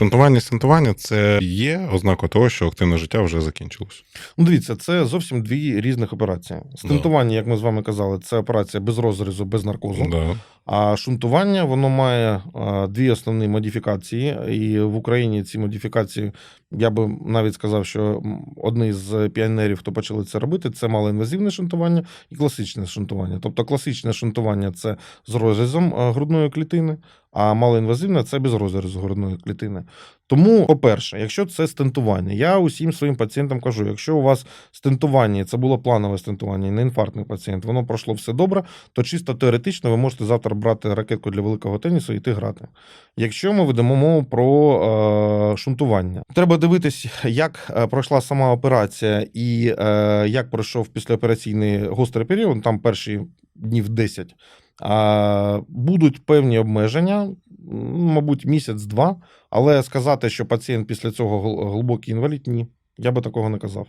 Шунтування і стентування це є ознака того, що активне життя вже закінчилось. Ну, дивіться, це зовсім дві різних операції. Стентування, як ми з вами казали, це операція без розрізу, без наркозу. Да. А шунтування воно має а, дві основні модифікації, і в Україні ці модифікації, я би навіть сказав, що одні з піонерів, хто почали це робити, це малоінвазивне шунтування і класичне шунтування. Тобто класичне шунтування це з розрізом грудної клітини, а малоінвазивне це без розрізу грудної клітини. Тому, по-перше, якщо це стентування, я усім своїм пацієнтам кажу: якщо у вас стентування, це було планове стентування, не інфарктний пацієнт, воно пройшло все добре, то чисто теоретично ви можете завтра брати ракетку для великого тенісу і йти грати. Якщо ми ведемо мову про е, шунтування, треба дивитись, як е, пройшла сама операція і е, як пройшов післяопераційний гострий період, там перші днів 10. А, будуть певні обмеження, мабуть, місяць-два, але сказати, що пацієнт після цього гл- глибокий інвалід, ні. Я би такого не казав.